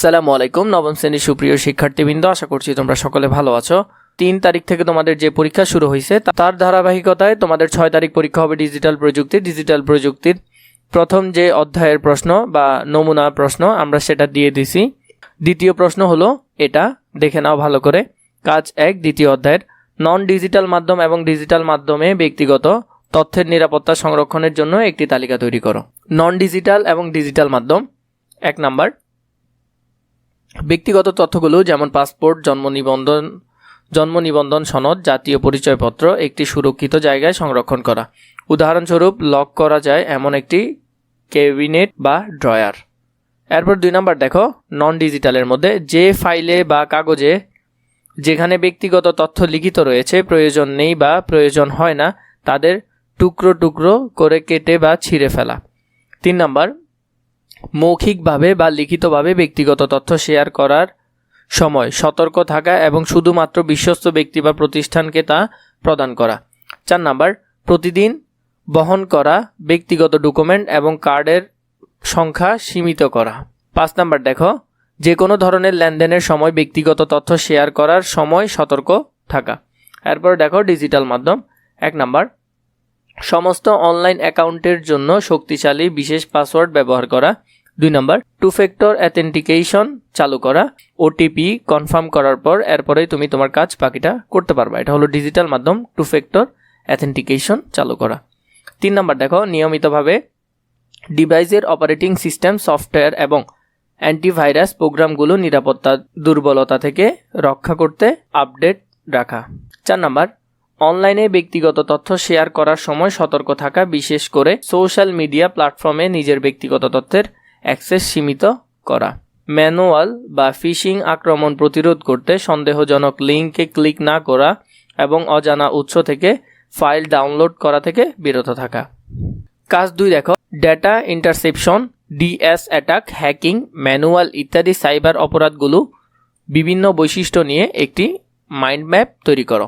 আসসালামু আলাইকুম, নবম শ্রেণির সুপ্রিয় শিক্ষার্থীবৃন্দ, আশা করছি তোমরা সকলে ভালো আছো। তিন তারিখ থেকে তোমাদের যে পরীক্ষা শুরু হয়েছে তার ধারাবাহিকতায় তোমাদের ছয় তারিখ পরীক্ষা হবে ডিজিটাল প্রযুক্তি। ডিজিটাল প্রযুক্তির প্রথম যে অধ্যায়ের প্রশ্ন বা নমুনা প্রশ্ন, আমরা সেটা দিয়ে দিছি। দ্বিতীয় প্রশ্ন হলো এটা, দেখে নাও ভালো করে। কাজ এক, দ্বিতীয় অধ্যায়ের। নন ডিজিটাল মাধ্যম এবং ডিজিটাল মাধ্যমে ব্যক্তিগত তথ্যের নিরাপত্তা সংরক্ষণের জন্য একটি তালিকা তৈরি করো। নন ডিজিটাল এবং ডিজিটাল মাধ্যম। এক নাম্বার। ব্যক্তিগত তথ্যগুলো যেমন পাসপোর্ট, জন্ম নিবন্ধন জন্ম নিবন্ধন সনদ, জাতীয় পরিচয়পত্র, একটি সুরক্ষিত জায়গায় সংরক্ষণ করা। উদাহরণস্বরূপ, লক করা যায় এমন একটি ক্যাবিনেট বা ড্রয়ার। এরপর দুই নাম্বার দেখো নন ডিজিটালের মধ্যে যে ফাইলে বা কাগজে যেখানে ব্যক্তিগত তথ্য লিখিত রয়েছে, প্রয়োজন নেই বা প্রয়োজন হয় না, তাদের টুকরো টুকরো করে কেটে বা ছিঁড়ে ফেলা। তিন নাম্বার মৌখিকভাবে বা লিখিতভাবে ব্যক্তিগত তথ্য শেয়ার করার সময় সতর্ক থাকা এবং শুধুমাত্র বিশ্বস্ত ব্যক্তি বা প্রতিষ্ঠানকে তা প্রদান করা। চার নাম্বার, প্রতিদিন বহন করা ব্যক্তিগত ডকুমেন্ট এবং কার্ডের সংখ্যা সীমিত করা। পাঁচ নাম্বার, দেখো যে কোনো ধরনের লেনদেনের সময় ব্যক্তিগত তথ্য শেয়ার করার সময় সতর্ক থাকা। এরপর দেখো, ডিজিটাল মাধ্যম, এক নাম্বার সমস্ত অনলাইন অ্যাকাউন্টের জন্য শক্তিশালী বিশেষ পাসওয়ার্ড ব্যবহার করা। দুই নম্বর টু ফ্যাক্টর অ্যাথেন্টিকেশন চালু করা। ওটিপি কনফার্ম করার পর এরপরেই তুমি তোমার কাজ বাকিটা করতে পারবা। এটা হলো ডিজিটাল মাধ্যম টু ফ্যাক্টর অ্যাথেন্টিকেশন চালু করা। তিন নম্বর, দেখো, নিয়মিতভাবে ডিভাইসের অপারেটিং সিস্টেম, সফটওয়্যার এবং অ্যান্টিভাইরাস প্রোগ্রামগুলো নিরাপত্তা, দুর্বলতা থেকে রক্ষা করতে আপডেট রাখা। চার নাম্বার অনলাইনে ব্যক্তিগত তথ্য শেয়ার করার সময় সতর্ক থাকা, বিশেষ করে সোশ্যাল মিডিয়া প্ল্যাটফর্মে নিজের ব্যক্তিগত তথ্যের অ্যাক্সেস সীমিত করা। ম্যানুয়াল বা ফিশিং আক্রমণ প্রতিরোধ করতে সন্দেহজনক লিঙ্কে ক্লিক না করা এবং অজানা উৎস থেকে ফাইল ডাউনলোড করা থেকে বিরত থাকা। কাজ দুই, দেখো, data interception, DS attack, hacking, manual ইত্যাদি সাইবার অপরাধগুলো বিভিন্ন বৈশিষ্ট্য নিয়ে একটি মাইন্ড ম্যাপ তৈরি করো।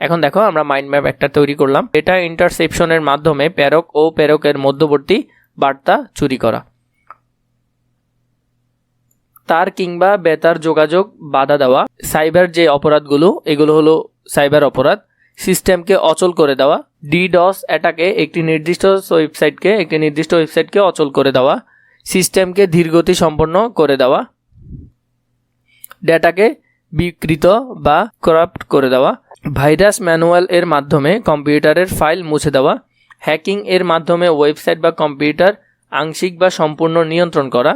এখন দেখো, আমরা মাইন্ড ম্যাপ একটা তৈরি করলাম। ডেটা ইন্টারসেপশনের মাধ্যমে প্রেরক ও প্রেরকের মধ্যবর্তী বার্তা চুরি করা। তার কিংবা বেতার যোগাযোগ বাধা দেওয়া। সাইবার যে অপরাধগুলো, এগুলো হলো সাইবার অপরাধ। সিস্টেমকে অচল করে দেওয়া। ডিডস অ্যাটাকে একটি নির্দিষ্ট ওয়েবসাইটকে একটি নির্দিষ্ট ওয়েবসাইটকে অচল করে দেওয়া। সিস্টেমকে ধীরগতি সম্পন্ন করে দেওয়া। ডেটাকে বিকৃত বা করাপ্ট করে দেওয়া ভাইরাস ম্যানুয়াল এর মাধ্যমে কম্পিউটারের ফাইল মুছে দেওয়া হ্যাকিং এর মাধ্যমে ওয়েবসাইট বা কম্পিউটার আংশিক বা সম্পূর্ণ নিয়ন্ত্রণ করা।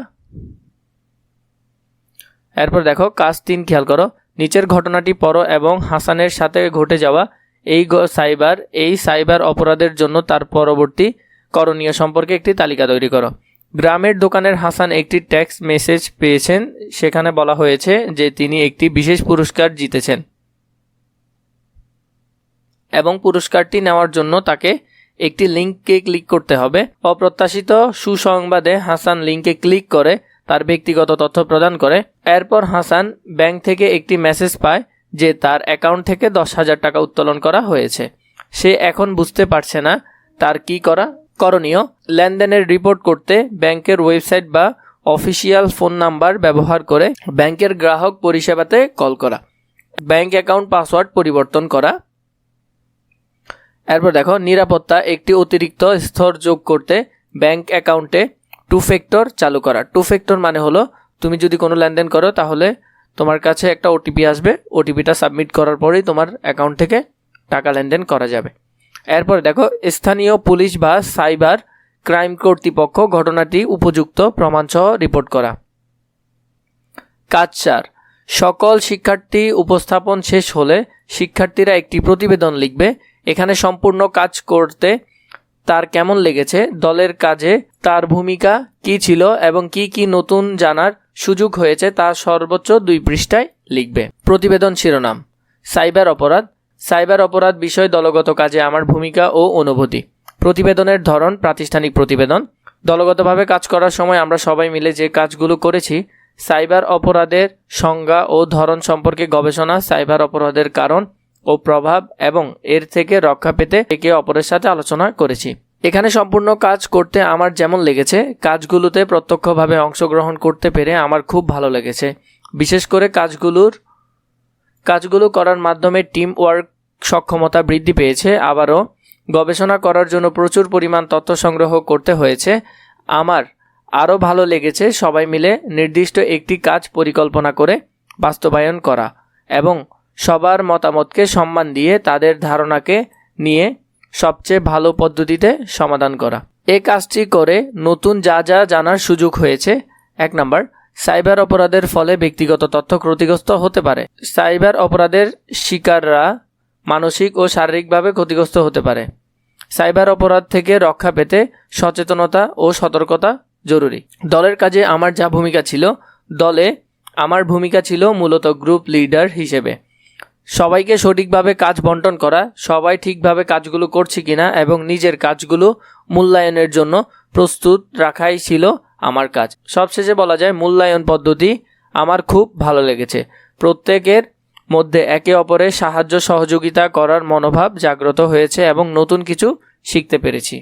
এরপর দেখো, কাজ তিন, খেয়াল করো, নিচের ঘটনাটি পড়ো এবং হাসানের সাথে ঘটে যাওয়া এই সাইবার এই সাইবার অপরাধের জন্য তার পরবর্তী করণীয় সম্পর্কে একটি তালিকা তৈরি করো। গ্রামের দোকানের হাসান একটি টেক্সট মেসেজ পেয়েছেন। সেখানে বলা হয়েছে যে তিনি একটি বিশেষ পুরস্কার জিতেছেন। এবং পুরস্কারটি নেওয়ার জন্য তাকে একটি লিঙ্কে ক্লিক করতে হবে। অপ্রত্যাশিত সুসংবাদে হাসান লিঙ্কে ক্লিক করে, তার ব্যক্তিগত তথ্য প্রদান করে। এরপর হাসান ব্যাংক থেকে একটি মেসেজ পায় যে তার অ্যাকাউন্ট থেকে দশ হাজার টাকা উত্তোলন করা হয়েছে। সে এখন বুঝতে পারছে না তার কি করা করণীয় লেনদেনের রিপোর্ট করতে ব্যাংকের ওয়েবসাইট বা অফিসিয়াল ফোন নাম্বার ব্যবহার করে ব্যাংকের গ্রাহক পরিষেবাতে কল করা, ব্যাংক অ্যাকাউন্ট পাসওয়ার্ড পরিবর্তন করা। এরপর দেখো, নিরাপত্তা একটি অতিরিক্ত স্তর যোগ করতে ব্যাংক অ্যাকাউন্টে টু ফ্যাক্টর চালু করা। টু ফ্যাক্টর মানে হলো, তুমি যদি কোনো লেনদেন করো তাহলে তোমার কাছে একটা ওটিপি আসবে, ওটিপিটা সাবমিট করার পরেই তোমার অ্যাকাউন্ট থেকে টাকা লেনদেন করা যাবে। এরপর দেখো, স্থানীয় পুলিশ বা সাইবার ক্রাইম কর্তৃপক্ষ ঘটনাটি উপযুক্ত প্রমাণসহ রিপোর্ট করা। কাজ চার সকল শিক্ষার্থী উপস্থাপন শেষ হলে শিক্ষার্থীরা একটি প্রতিবেদন লিখবে। এখানে সম্পূর্ণ কাজ করতে তার কেমন লেগেছে, দলের কাজে তার ভূমিকা কি ছিল এবং কি কি নতুন জানার সুযোগ হয়েছে তা সর্বোচ্চ দুই পৃষ্ঠায় লিখবে। প্রতিবেদন শিরোনাম, সাইবার অপরাধ সাইবার অপরাধ বিষয় দলগত কাজে আমার ভূমিকা ও অনুভূতি। প্রতিবেদনের ধরন, প্রাতিষ্ঠানিক প্রতিবেদন। দলগতভাবে কাজ করার সময় আমরা সবাই মিলে যে কাজগুলো করেছি, সাইবার অপরাধের সংজ্ঞা ও ধরন সম্পর্কে গবেষণা, সাইবার অপরাধের কারণ ও প্রভাব এবং এর থেকে রক্ষা পেতে একে অপরের সাথে আলোচনা করেছি। এখানে সম্পূর্ণ কাজ করতে আমার যেমন লেগেছে, কাজগুলোতে প্রত্যক্ষভাবে অংশগ্রহণ করতে পেরে আমার খুব ভালো লেগেছে। বিশেষ করে কাজগুলোর কাজগুলো করার মাধ্যমে টিম ওয়ার্ক সক্ষমতা বৃদ্ধি পেয়েছে। আবারও গবেষণা করার জন্য প্রচুর পরিমাণ তথ্য সংগ্রহ করতে হয়েছে। আমার আরও ভালো লেগেছে সবাই মিলে নির্দিষ্ট একটি কাজ পরিকল্পনা করে বাস্তবায়ন করা এবং সবার মতামতকে সম্মান দিয়ে তাদের ধারণাকে নিয়ে সবচেয়ে ভালো পদ্ধতিতে সমাধান করা। এ কাজটি করে নতুন যা যা জানার সুযোগ হয়েছে, এক নাম্বার সাইবার অপরাধের ফলে ব্যক্তিগত তথ্য ক্ষতিগ্রস্ত হতে পারে। সাইবার অপরাধের শিকাররা মানসিক ও শারীরিকভাবে ক্ষতিগ্রস্ত হতে পারে। সাইবার অপরাধ থেকে রক্ষা পেতে সচেতনতা ও সতর্কতা জরুরি। দলের কাজে আমার যা ভূমিকা ছিল, দলে আমার ভূমিকা ছিল মূলত গ্রুপ লিডার হিসেবে। সবাইকে সঠিকভাবে কাজ বন্টন করা, সবাই ঠিকভাবে কাজগুলো করছে কিনা এবং নিজের কাজগুলো মূল্যায়নের জন্য প্রস্তুত রাখাই ছিল আমার কাজ। সবশেষে বলা যায়, মূল্যায়ন পদ্ধতি আমার খুব ভালো লেগেছে। প্রত্যেকের মধ্যে একে অপরের সাহায্য সহযোগিতা করার মনোভাব জাগ্রত হয়েছে এবং নতুন কিছু শিখতে পেরেছি।